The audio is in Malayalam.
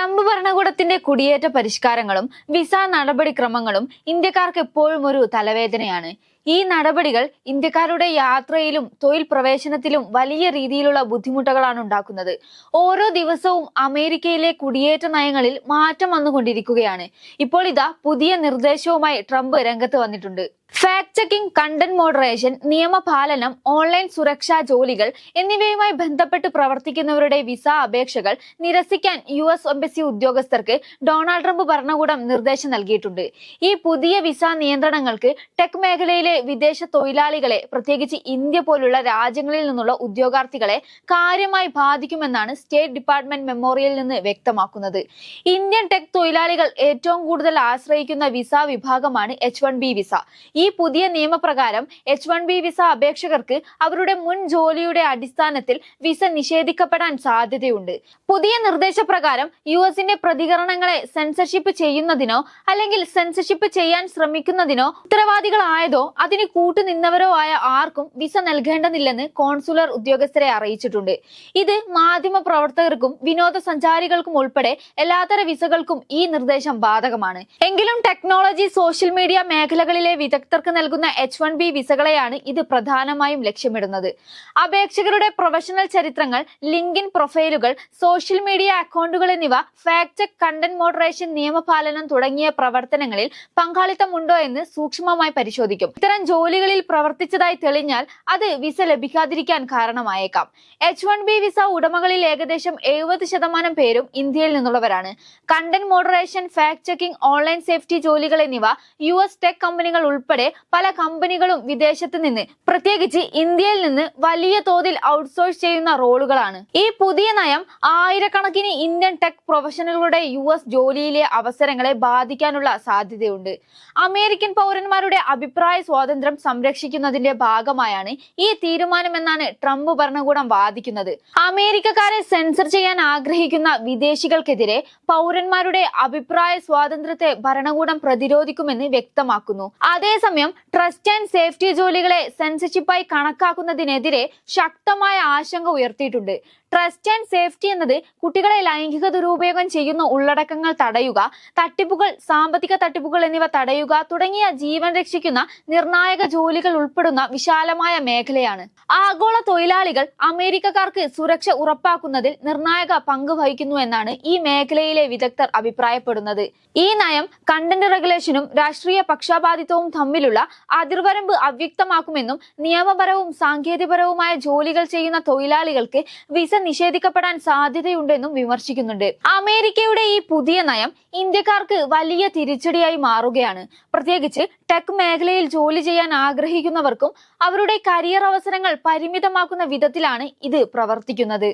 ട്രംപ് ഭരണകൂടത്തിന്റെ കുടിയേറ്റ പരിഷ്കാരങ്ങളും വിസ നടപടിക്രമങ്ങളും ഇന്ത്യക്കാർക്ക് എപ്പോഴും ഒരു തലവേദനയാണ്. ഈ നടപടികൾ ഇന്ത്യക്കാരുടെ യാത്രയിലും തൊഴിൽ പ്രവേശനത്തിലും വലിയ രീതിയിലുള്ള ബുദ്ധിമുട്ടുകളാണ് ഉണ്ടാക്കുന്നത്. ഓരോ ദിവസവും അമേരിക്കയിലെ കുടിയേറ്റ നയങ്ങളിൽ മാറ്റം വന്നുകൊണ്ടിരിക്കുകയാണ്. ഇപ്പോൾ ഇതാ പുതിയ നിർദ്ദേശവുമായി ട്രംപ് രംഗത്ത് വന്നിട്ടുണ്ട്. ഫാക്ട് ചെക്കിംഗ് കണ്ടന്റ് മോഡറേഷൻ നിയമപാലനം ഓൺലൈൻ സുരക്ഷാ ജോലികൾ എന്നിവയുമായി ബന്ധപ്പെട്ട് പ്രവർത്തിക്കുന്നവരുടെ വിസ അപേക്ഷകൾ നിരസിക്കാൻ യു എസ് എംബസി ഉദ്യോഗസ്ഥർക്ക് ഡൊണാൾഡ് ട്രംപ് ഭരണകൂടം നിർദ്ദേശം നൽകിയിട്ടുണ്ട്. ഈ പുതിയ വിസ നിയന്ത്രണങ്ങൾക്ക് ടെക് മേഖലയിലെ വിദേശ തൊഴിലാളികളെ പ്രത്യേകിച്ച് ഇന്ത്യ പോലുള്ള രാജ്യങ്ങളിൽ നിന്നുള്ള ഉദ്യോഗാർത്ഥികളെ കാര്യമായി ബാധിക്കുമെന്നാണ് സ്റ്റേറ്റ് ഡിപ്പാർട്ട്മെന്റ് മെമ്മോറിയലിൽ നിന്ന് വ്യക്തമാക്കുന്നത്. ഇന്ത്യൻ ടെക് തൊഴിലാളികൾ ഏറ്റവും കൂടുതൽ ആശ്രയിക്കുന്ന വിസ വിഭാഗമാണ് എച്ച് വൺ ബി വിസ ഈ പുതിയ നിയമപ്രകാരം എച്ച് വൺ ബി വിസ അപേക്ഷകർക്ക് അവരുടെ മുൻ ജോലിയുടെ അടിസ്ഥാനത്തിൽ വിസ നിഷേധിക്കപ്പെടാൻ സാധ്യതയുണ്ട്. പുതിയ നിർദ്ദേശപ്രകാരം യു എസിന്റെ പ്രതികരണങ്ങളെ സെൻസർഷിപ്പ് ചെയ്യുന്നതിനോ അല്ലെങ്കിൽ സെൻസർഷിപ്പ് ചെയ്യാൻ ശ്രമിക്കുന്നതിനോ ഉത്തരവാദികളായതോ അതിന് കൂട്ടുനിന്നവരോ ആയ ആർക്കും വിസ നൽകേണ്ടതില്ലെന്ന് കോൺസുലർ ഉദ്യോഗസ്ഥരെ അറിയിച്ചിട്ടുണ്ട്. ഇത് മാധ്യമ പ്രവർത്തകർക്കും വിനോദസഞ്ചാരികൾക്കും ഉൾപ്പെടെ എല്ലാത്തര വിസകൾക്കും ഈ നിർദ്ദേശം ബാധകമാണ്. എങ്കിലും ടെക്നോളജി സോഷ്യൽ മീഡിയ മേഖലകളിലെ വിദഗ്ധർക്ക് നൽകുന്ന എച്ച് വൺ ബി വിസകളെയാണ് ഇത് പ്രധാനമായും ലക്ഷ്യമിടുന്നത്. അപേക്ഷകരുടെ പ്രൊഫഷണൽ ചരിത്രങ്ങൾ ലിങ്കിൻ പ്രൊഫൈലുകൾ സോഷ്യൽ മീഡിയ അക്കൗണ്ടുകൾ എന്നിവ ഫാക്ട് കണ്ടന്റ് മോഡറേഷൻ നിയമപാലനം തുടങ്ങിയ പ്രവർത്തനങ്ങളിൽ പങ്കാളിത്തമുണ്ടോ എന്ന് സൂക്ഷ്മമായി പരിശോധിക്കും. ഇത്തരം ജോലികളിൽ പ്രവർത്തിച്ചതായി തെളിഞ്ഞാൽ അത് വിസ ലഭിക്കാതിരിക്കാൻ കാരണമായേക്കാം. എച്ച് വൺ ബി വിസ ഉടമകളിൽ ഏകദേശം എഴുപത് ശതമാനം പേരും ഇന്ത്യയിൽ നിന്നുള്ളവരാണ്. Content moderation fact checking online safety ജോലികൾ എന്നിവ യു എസ് ടെക് കമ്പനികൾ ഉൾപ്പെടെ പല കമ്പനികളും വിദേശത്ത് നിന്ന് പ്രത്യേകിച്ച് ഇന്ത്യയിൽ നിന്ന് വലിയ തോതിൽ ഔട്ട്സോഴ്സ് ചെയ്യുന്ന റോളുകളാണ്. ഈ പുതിയ നയം ആയിരക്കണക്കിന് ഇന്ത്യൻ ടെക് പ്രൊഫഷണലുകളുടെ യു എസ് ജോലിയിലെ അവസരങ്ങളെ ബാധിക്കാനുള്ള സാധ്യതയുണ്ട്. അമേരിക്കൻ പൗരന്മാരുടെ അഭിപ്രായ സ്വാതന്ത്ര്യം സംരക്ഷിക്കുന്നതിന്റെ ഭാഗമായാണ് ഈ തീരുമാനമെന്നാണ് ട്രംപ് ഭരണകൂടം വാദിക്കുന്നത്. അമേരിക്കക്കാരെ സെൻസർ ചെയ്യാൻ ആഗ്രഹിക്കുന്ന വിദേശികൾക്കെതിരെ പൗരന്മാരുടെ അഭിപ്രായ സ്വാതന്ത്ര്യത്തെ ഭരണകൂടം പ്രതിരോധിക്കുമെന്ന് വ്യക്തമാക്കുന്നു. അതേസമയം ട്രസ്റ്റ് ആൻഡ് സേഫ്റ്റി ജോലികളെ സെൻസർഷിപ്പായി കണക്കാക്കുന്നതിനെതിരെ ശക്തമായ ആശങ്ക ഉയർത്തിയിട്ടുണ്ട്. ട്രസ്റ്റ് ആൻഡ് സേഫ്റ്റി എന്നത് കുട്ടികളെ ലൈംഗിക ദുരുപയോഗം ചെയ്യുന്ന ഉള്ളടക്കങ്ങൾ തടയുക തട്ടിപ്പുകൾ സാമ്പത്തിക തട്ടിപ്പുകൾ എന്നിവ തടയുക തുടങ്ങിയ ജീവൻ രക്ഷിക്കുന്ന നിർണായക ജോലികൾ ഉൾപ്പെടുന്ന വിശാലമായ മേഖലയാണ്. ആഗോള തൊഴിലാളികൾ അമേരിക്കക്കാർക്ക് സുരക്ഷ ഉറപ്പാക്കുന്നതിൽ നിർണായക പങ്ക് വഹിക്കുന്നു എന്നാണ് ഈ മേഖലയിലെ വിദഗ്ധർ അഭിപ്രായപ്പെടുന്നത്. ഈ നയം കണ്ടന്റ് റെഗുലേഷനും രാഷ്ട്രീയ പക്ഷപാതിത്വവും തമ്മിലുള്ള അതിർവരമ്പ് അവ്യക്തമാക്കുമെന്നും നിയമപരവും സാങ്കേതികപരവുമായ ജോലികൾ ചെയ്യുന്ന തൊഴിലാളികൾക്ക് വിസ നിഷേധിക്കപ്പെടാൻ സാധ്യതയുണ്ടെന്നും വിമർശിക്കുന്നുണ്ട്. അമേരിക്കയുടെ ഈ പുതിയ നയം ഇന്ത്യക്കാർക്ക് വലിയ തിരിച്ചടിയായി മാറുകയാണ്. പ്രത്യേകിച്ച് ടെക് മേഖലയിൽ ജോലി ചെയ്യാൻ ആഗ്രഹിക്കുന്നവർക്കും അവരുടെ കരിയർ അവസരങ്ങൾ പരിമിതമാക്കുന്ന വിധത്തിലാണ് ഇത് പ്രവർത്തിക്കുന്നത്.